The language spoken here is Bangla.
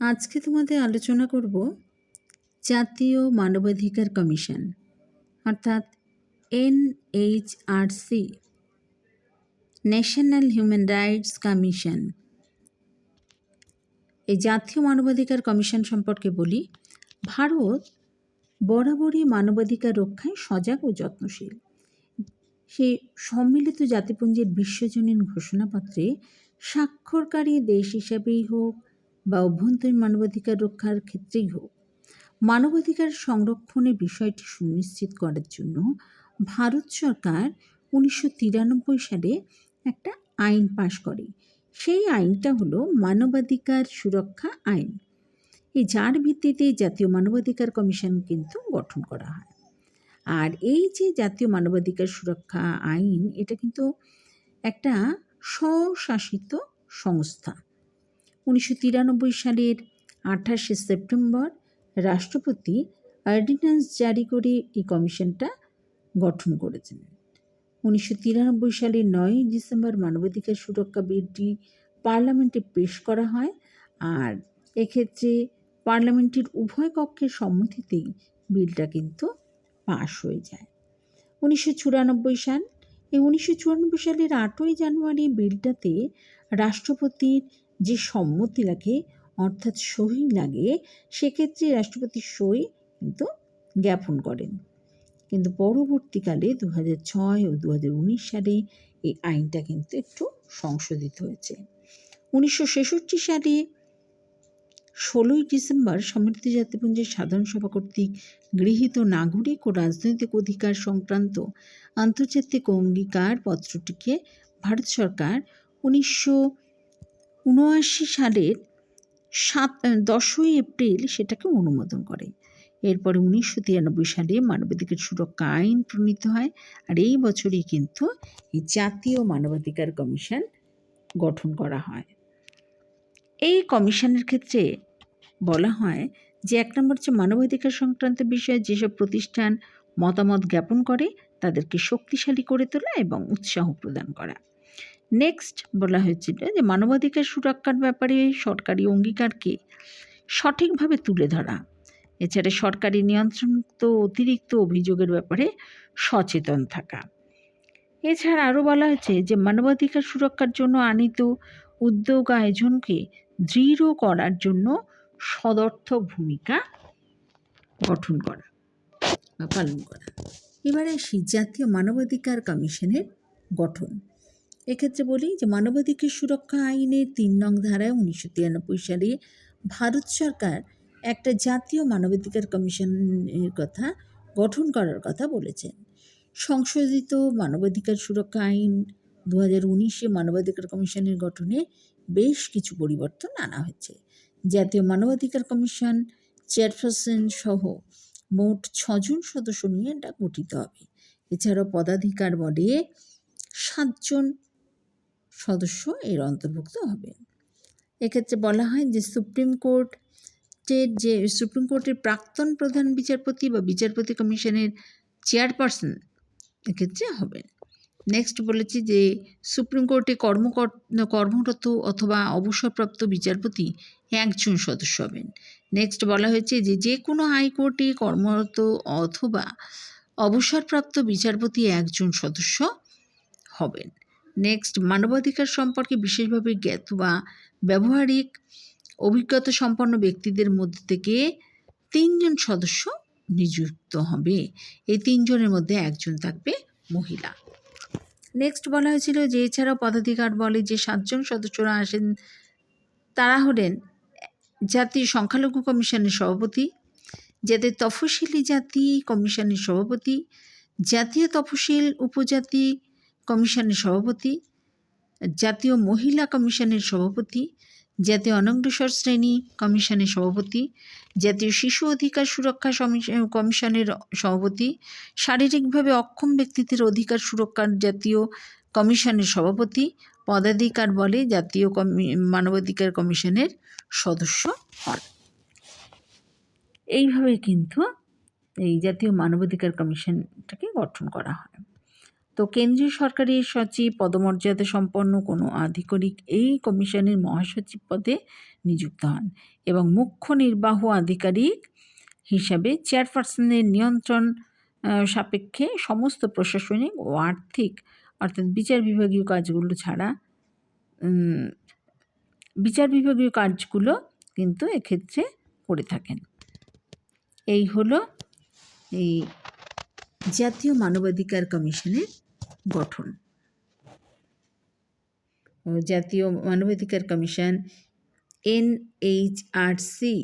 আজকে তোমাদের আলোচনা করব জাতীয় মানবাধিকার কমিশন, অর্থাৎ NHRC, national human rights commission. এই জাতীয় মানবাধিকার কমিশন সম্পর্কে বলি, ভারত বরাবরই মানবাধিকার রক্ষায় সজাগ ও যত্নশীল। সে সম্মিলিত জাতিপুঞ্জের বিশ্বজনীন ঘোষণাপত্রে স্বাক্ষরকারী দেশ হিসাবেই হোক বা অভ্যন্তরীণ মানবাধিকার রক্ষার ক্ষেত্রেই হোক, মানবাধিকার সংরক্ষণের বিষয়টি সুনিশ্চিত করার জন্য ভারত সরকার উনিশশো তিরানব্বই সালে একটা আইন পাশ করে। সেই আইনটা হলো মানবাধিকার সুরক্ষা আইন। এই যার ভিত্তিতে জাতীয় মানবাধিকার কমিশন কিন্তু গঠন করা হয়। আর এই যে জাতীয় মানবাধিকার সুরক্ষা আইন, এটা কিন্তু একটা স্বশাসিত সংস্থা। উনিশশো তিরানব্বই সালের আঠাশে সেপ্টেম্বর রাষ্ট্রপতি অর্ডিন্যান্স জারি করে এই কমিশনটা গঠন করেছেন। উনিশশো তিরানব্বই সালের নয়ই ডিসেম্বর মানবাধিকার সুরক্ষা বিলটি পার্লামেন্টে পেশ করা হয় আর এক্ষেত্রে পার্লামেন্টের উভয় কক্ষের সম্মতিতেই বিলটা কিন্তু পাশ হয়ে যায়। উনিশশো চুরানব্বই সাল এই উনিশশো চুরানব্বই সালের আটই জানুয়ারি বিলটাতে রাষ্ট্রপতির যে সম্মতি লাগে, অর্থাৎ সই লাগে, সেক্ষেত্রে রাষ্ট্রপতির সই কিন্তু জ্ঞাপন করেন। কিন্তু পরবর্তীকালে দু ছয় ও দু হাজার উনিশ সালে এই আইনটা কিন্তু একটু সংশোধিত হয়েছে। উনিশশো ছেষট্টি সালে ষোলোই ডিসেম্বর সম্মিলিত জাতিপুঞ্জের সাধারণ সভা কর্তৃক গৃহীত নাগরিক ও রাজনৈতিক অধিকার সংক্রান্ত আন্তর্জাতিক অঙ্গীকার পত্রটিকে ভারত সরকার উনিশশো উনআশি সালের সাত দশই এপ্রিল সেটাকে অনুমোদন করে। এরপরে উনিশশো তিরানব্বই সালে মানবাধিকার সুরক্ষা আইন প্রণীত হয় আর এই বছরই কিন্তু এই জাতীয় মানবাধিকার কমিশন গঠন করা হয়। এই কমিশনের ক্ষেত্রে বলা হয় যে এক নম্বর হচ্ছে মানবাধিকার সংক্রান্ত বিষয়ে যেসব প্রতিষ্ঠান মতামত জ্ঞাপন করে তাদেরকে শক্তিশালী করে তোলা এবং উৎসাহ প্রদান করা। নেক্সট বলা হয়েছিল যে মানবাধিকার সুরক্ষার ব্যাপারে সরকারি অঙ্গীকারকে সঠিকভাবে তুলে ধরা। এছাড়া সরকারি নিয়ন্ত্রণমুক্ত অতিরিক্ত অভিযোগের ব্যাপারে সচেতন থাকা। এছাড়া আরও বলা হয়েছে যে মানবাধিকার সুরক্ষার জন্য আনিত উদ্যোগ আয়োজনকে দৃঢ় করার জন্য সদর্থক ভূমিকা গঠন করা বা পালন করা। এবারে আসি জাতীয় মানবাধিকার কমিশনের গঠন। এক্ষেত্রে বলি যে মানবাধিকার সুরক্ষা আইনের তিন নং ধারায় উনিশশো তিরানব্বই সালে ভারত সরকার একটা জাতীয় মানবাধিকার কমিশনের কথা গঠন করার কথা বলেছেন। সংশোধিত মানবাধিকার সুরক্ষা আইন দু হাজার উনিশে মানবাধিকার কমিশনের গঠনে বেশ কিছু পরিবর্তন আনা হয়েছে। জাতীয় মানবাধিকার কমিশন চেয়ারপারসন সহ মোট ছজন সদস্য নিয়ে এটা গঠিত হবে। এছাড়াও পদাধিকার বলে সাতজন সদস্য এর অন্তর্ভুক্ত হবে। এক্ষেত্রে বলা হয় যে সুপ্রিম কোর্টের যে সুপ্রিম কোর্টের প্রাক্তন প্রধান বিচারপতি বা বিচারপতি কমিশনের চেয়ারপারসন এক্ষেত্রে হবেন নেক্সট বলেছি যে সুপ্রিম কোর্টে কর্মকর, কর্মরত অথবা অবসরপ্রাপ্ত বিচারপতি একজন সদস্য হবেন। নেক্সট বলা হয়েছে যে যে কোনো হাইকোর্টে কর্মরত অথবা অবসরপ্রাপ্ত বিচারপতি একজন সদস্য হবেন। নেক্সট মানবাধিকার সম্পর্কে বিশেষভাবে জ্ঞাত বা ব্যবহারিক অভিজ্ঞতা সম্পন্ন ব্যক্তিদের মধ্যে থেকে তিনজন সদস্য নিযুক্ত হবে। এই তিনজনের মধ্যে একজন থাকবে মহিলা। নেক্সট বলা হয়েছিল যে, এছাড়াও পদাধিকার বলে যে, সাতজন সদস্যরা আসেন, তারা হলেন জাতীয় সংখ্যালঘু কমিশনের সভাপতি যাদের তফসিলি জাতি কমিশনের সভাপতি, জাতীয় তফসিল উপজাতি কমিশনের সভাপতি, জাতীয় মহিলা কমিশনের সভাপতি, জাতীয় অনগ্রসর শ্রেণি কমিশনের সভাপতি, জাতীয় শিশু অধিকার সুরক্ষা কমিশনের সভাপতি, শারীরিকভাবে অক্ষম ব্যক্তিদের অধিকার সুরক্ষার জাতীয় কমিশনের সভাপতি, পদাধিকার বলে জাতীয় মানবাধিকার কমিশনের সদস্য হন। এইভাবে কিন্তু এই জাতীয় মানবাধিকার কমিশনটাকে গঠন করা হয়। তো কেন্দ্রীয় সরকারি সচিব পদমর্যাদা সম্পন্ন কোনো আধিকারিক এই কমিশনের মহাসচিব পদে নিযুক্ত হন এবং মুখ্য নির্বাহ আধিকারিক হিসাবে চেয়ারপারসনের নিয়ন্ত্রণ সাপেক্ষে সমস্ত প্রশাসনিক ও আর্থিক অর্থাৎ বিচার বিভাগীয় কাজগুলো ছাড়া বিচার বিভাগীয় কাজগুলো কিন্তু এক্ষেত্রে করে থাকেন। এই হলো এই জাতীয় মানবাধিকার কমিশনের গঠন। জাতীয় মানবাধিকার কমিশন এনএইচআরসি